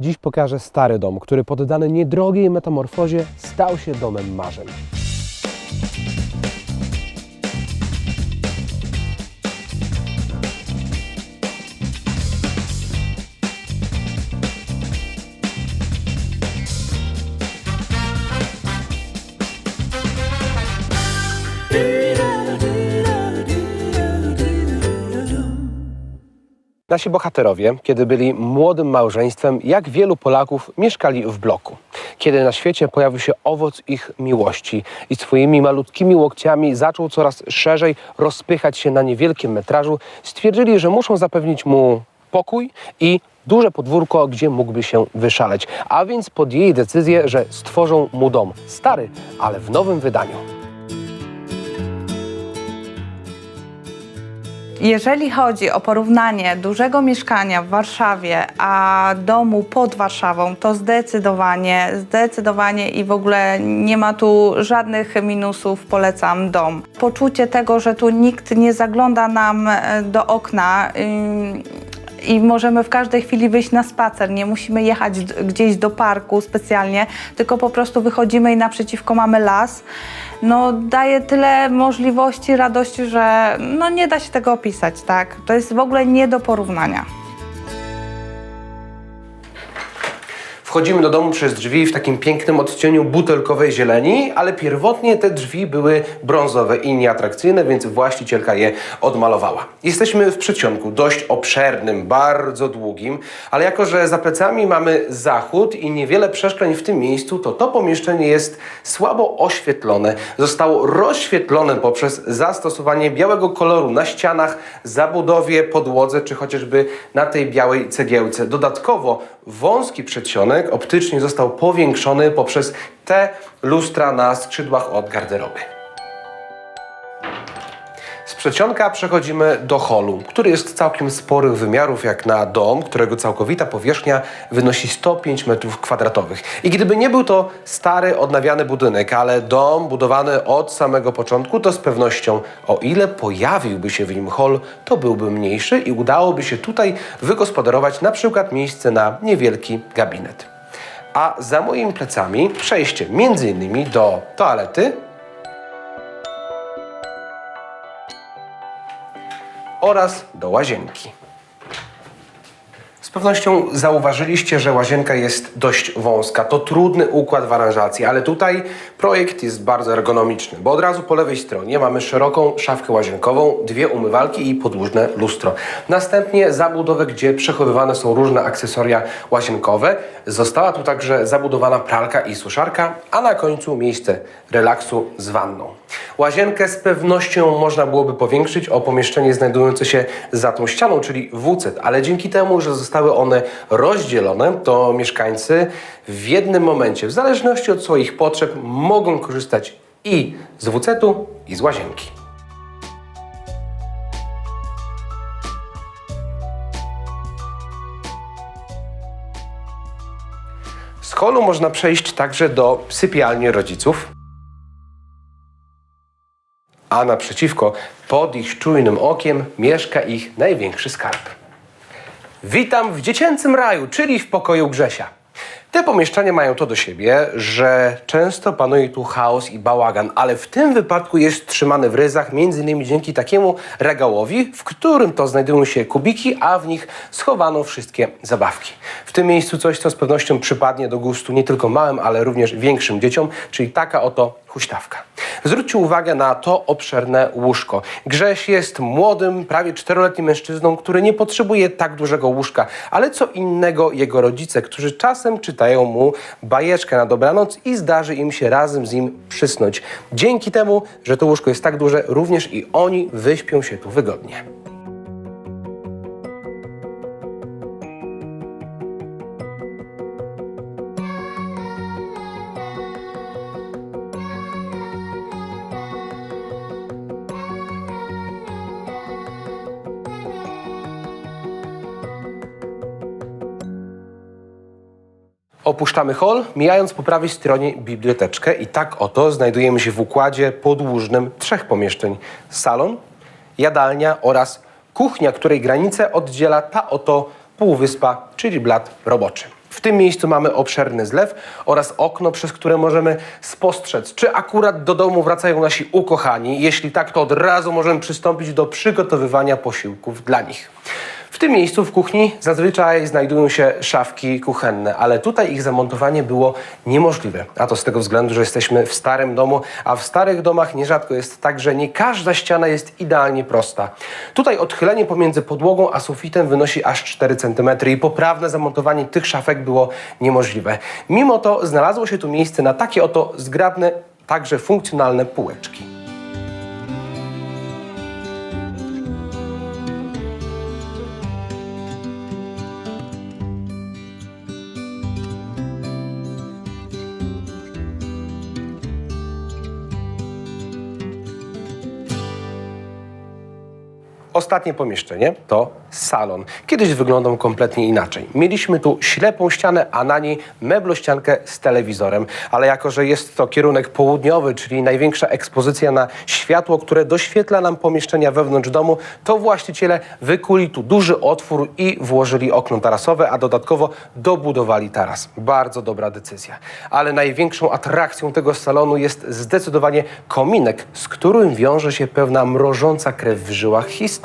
Dziś pokażę stary dom, który poddany niedrogiej metamorfozie stał się domem marzeń. Nasi bohaterowie, kiedy byli młodym małżeństwem, jak wielu Polaków, mieszkali w bloku. Kiedy na świecie pojawił się owoc ich miłości i swoimi malutkimi łokciami zaczął coraz szerzej rozpychać się na niewielkim metrażu, stwierdzili, że muszą zapewnić mu pokój i duże podwórko, gdzie mógłby się wyszaleć. A więc podjęli decyzję, że stworzą mu dom stary, ale w nowym wydaniu. Jeżeli chodzi o porównanie dużego mieszkania w Warszawie, a domu pod Warszawą, to zdecydowanie, zdecydowanie i w ogóle nie ma tu żadnych minusów, polecam dom. Poczucie tego, że tu nikt nie zagląda nam e, do okna. ym, i możemy w każdej chwili wyjść na spacer. Nie musimy jechać gdzieś do parku specjalnie, tylko po prostu wychodzimy i naprzeciwko mamy las. No, daje tyle możliwości, radości, że no, nie da się tego opisać, tak? To jest w ogóle nie do porównania. Wchodzimy do domu przez drzwi w takim pięknym odcieniu butelkowej zieleni, ale pierwotnie te drzwi były brązowe i nieatrakcyjne, więc właścicielka je odmalowała. Jesteśmy w przedsionku, dość obszernym, bardzo długim, ale jako, że za plecami mamy zachód i niewiele przeszkleń w tym miejscu, to to pomieszczenie jest słabo oświetlone. Zostało rozświetlone poprzez zastosowanie białego koloru na ścianach, zabudowie, podłodze, czy chociażby na tej białej cegiełce. Dodatkowo wąski przedsionek optycznie został powiększony poprzez te lustra na skrzydłach od garderoby. Przedsionka przechodzimy do holu, który jest całkiem sporych wymiarów jak na dom, którego całkowita powierzchnia wynosi 105 m2. I gdyby nie był to stary, odnawiany budynek, ale dom budowany od samego początku, to z pewnością o ile pojawiłby się w nim hol, to byłby mniejszy i udałoby się tutaj wygospodarować na przykład miejsce na niewielki gabinet. A za moimi plecami przejście innymi do toalety, oraz do łazienki. Z pewnością zauważyliście, że łazienka jest dość wąska. To trudny układ w aranżacji, ale tutaj projekt jest bardzo ergonomiczny, bo od razu po lewej stronie mamy szeroką szafkę łazienkową, dwie umywalki i podłużne lustro. Następnie zabudowę, gdzie przechowywane są różne akcesoria łazienkowe. Została tu także zabudowana pralka i suszarka, a na końcu miejsce relaksu z wanną. Łazienkę z pewnością można byłoby powiększyć o pomieszczenie znajdujące się za tą ścianą, czyli WC, ale dzięki temu, że zostały one rozdzielone, to mieszkańcy w jednym momencie, w zależności od swoich potrzeb, mogą korzystać i z WC-u, i z łazienki. Z holu można przejść także do sypialni rodziców, a naprzeciwko, pod ich czujnym okiem, mieszka ich największy skarb. Witam w dziecięcym raju, czyli w pokoju Grzesia. Te pomieszczenia mają to do siebie, że często panuje tu chaos i bałagan, ale w tym wypadku jest trzymany w ryzach m.in. dzięki takiemu regałowi, w którym to znajdują się kubiki, a w nich schowano wszystkie zabawki. W tym miejscu coś, co z pewnością przypadnie do gustu nie tylko małym, ale również większym dzieciom, czyli taka oto huśtawka. Zwróćcie uwagę na to obszerne łóżko. Grześ jest młodym, prawie czteroletnim mężczyzną, który nie potrzebuje tak dużego łóżka, ale co innego jego rodzice, którzy czasem czytają mu bajeczkę na dobranoc i zdarzy im się razem z nim przysnąć. Dzięki temu, że to łóżko jest tak duże, również i oni wyśpią się tu wygodnie. Opuszczamy hol, mijając po prawej stronie biblioteczkę i tak oto znajdujemy się w układzie podłużnym trzech pomieszczeń. Salon, jadalnia oraz kuchnia, której granice oddziela ta oto półwyspa, czyli blat roboczy. W tym miejscu mamy obszerny zlew oraz okno, przez które możemy spostrzec, czy akurat do domu wracają nasi ukochani. Jeśli tak, to od razu możemy przystąpić do przygotowywania posiłków dla nich. W tym miejscu w kuchni zazwyczaj znajdują się szafki kuchenne, ale tutaj ich zamontowanie było niemożliwe. A to z tego względu, że jesteśmy w starym domu, a w starych domach nierzadko jest tak, że nie każda ściana jest idealnie prosta. Tutaj odchylenie pomiędzy podłogą a sufitem wynosi aż 4 cm i poprawne zamontowanie tych szafek było niemożliwe. Mimo to znalazło się tu miejsce na takie oto zgrabne, także funkcjonalne półeczki. Ostatnie pomieszczenie to salon. Kiedyś wyglądał kompletnie inaczej. Mieliśmy tu ślepą ścianę, a na niej meblościankę z telewizorem. Ale jako, że jest to kierunek południowy, czyli największa ekspozycja na światło, które doświetla nam pomieszczenia wewnątrz domu, to właściciele wykuli tu duży otwór i włożyli okno tarasowe, a dodatkowo dobudowali taras. Bardzo dobra decyzja. Ale największą atrakcją tego salonu jest zdecydowanie kominek, z którym wiąże się pewna mrożąca krew w żyłach historia.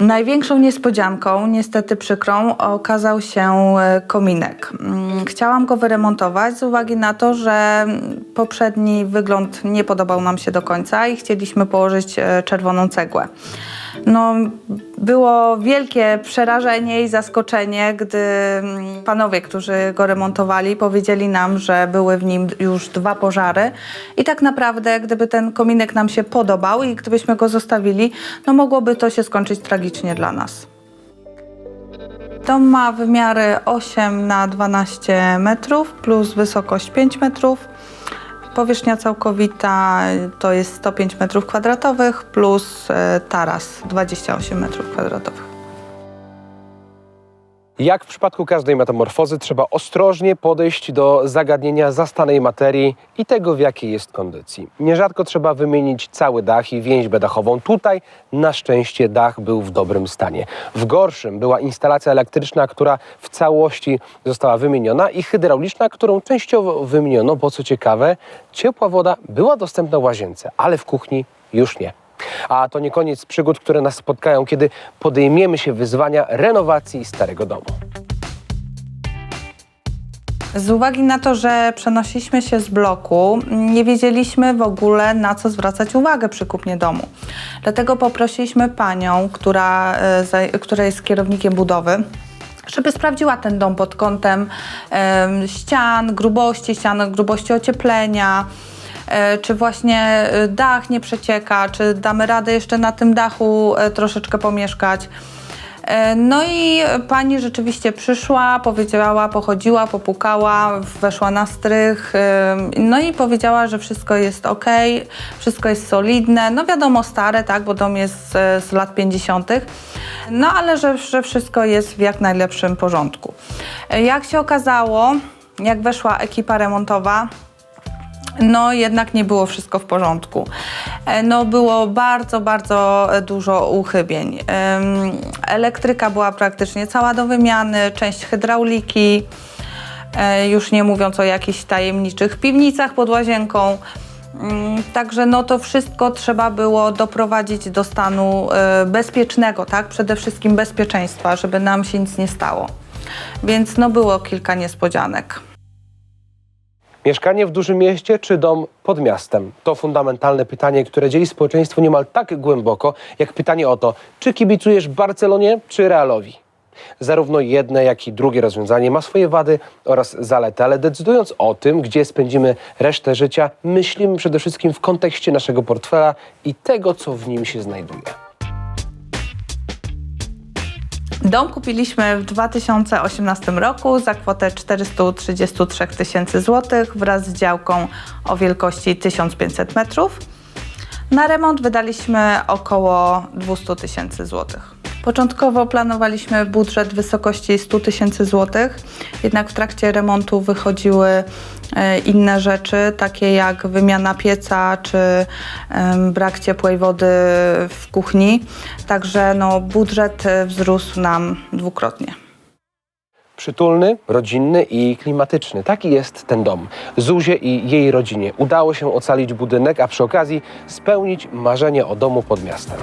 Największą niespodzianką, niestety przykrą, okazał się e, kominek. Mm, Chciałam go wyremontować z uwagi na to, że poprzedni wygląd nie podobał nam się do końca i chcieliśmy położyć e, czerwoną cegłę. No, było wielkie przerażenie i zaskoczenie, gdy mm, panowie, którzy go remontowali, powiedzieli nam, że były w nim już dwa pożary. I tak naprawdę, gdyby ten kominek nam się podobał i gdybyśmy go zostawili, no mogłoby to się skończyć tragicznie dla nas. Dom ma wymiary 8 na 12 metrów plus wysokość 5 metrów. Powierzchnia całkowita to jest 105 metrów kwadratowych plus e, taras 28 metrów kwadratowych. Jak w przypadku każdej metamorfozy, trzeba ostrożnie podejść do zagadnienia zastanej materii i tego, w jakiej jest kondycji. Nierzadko trzeba wymienić cały dach i więźbę dachową. Tutaj na szczęście dach był w dobrym stanie. W gorszym była instalacja elektryczna, która w całości została wymieniona i hydrauliczna, którą częściowo wymieniono, bo co ciekawe, ciepła woda była dostępna w łazience, ale w kuchni już nie. A to nie koniec przygód, które nas spotkają, kiedy podejmiemy się wyzwania renowacji starego domu. Z uwagi na to, że przenosiliśmy się z bloku, nie wiedzieliśmy w ogóle na co zwracać uwagę przy kupnie domu. Dlatego poprosiliśmy panią, która, e, która jest kierownikiem budowy, żeby sprawdziła ten dom pod kątem em, ścian, grubości ścian, grubości ocieplenia, czy właśnie e, dach nie przecieka, czy damy radę jeszcze na tym dachu e, troszeczkę pomieszkać. E, No i pani rzeczywiście przyszła, powiedziała, pochodziła, popukała, weszła na strych, no i powiedziała, że wszystko jest ok, wszystko jest solidne. No wiadomo, stare, tak, bo dom jest e, z lat 50., no ale że, że wszystko jest w jak najlepszym porządku. E, Jak się okazało, jak weszła ekipa remontowa, no jednak nie było wszystko w porządku. E, No było bardzo, bardzo dużo uchybień. Elektryka była praktycznie cała do wymiany, część hydrauliki, e, już nie mówiąc o jakichś tajemniczych piwnicach pod łazienką. Mm, Także no to wszystko trzeba było doprowadzić do stanu e, bezpiecznego, tak? Przede wszystkim bezpieczeństwa, żeby nam się nic nie stało. Więc no było kilka niespodzianek. Mieszkanie w dużym mieście czy dom pod miastem? To fundamentalne pytanie, które dzieli społeczeństwo niemal tak głęboko, jak pytanie o to, czy kibicujesz Barcelonie czy Realowi? Zarówno jedne, jak i drugie rozwiązanie ma swoje wady oraz zalety, ale decydując o tym, gdzie spędzimy resztę życia, myślimy przede wszystkim w kontekście naszego portfela i tego, co w nim się znajduje. Dom kupiliśmy w 2018 roku za kwotę 433 tysięcy złotych wraz z działką o wielkości 1500 metrów. Na remont wydaliśmy około 200 tysięcy złotych. Początkowo planowaliśmy budżet w wysokości 100 tysięcy złotych, jednak w trakcie remontu wychodziły e, inne rzeczy, takie jak wymiana pieca czy brak ciepłej wody w kuchni. Także no, budżet e, wzrósł nam dwukrotnie. Przytulny, rodzinny i klimatyczny. Taki jest ten dom. Zuzie i jej rodzinie udało się ocalić budynek, a przy okazji spełnić marzenie o domu pod miastem.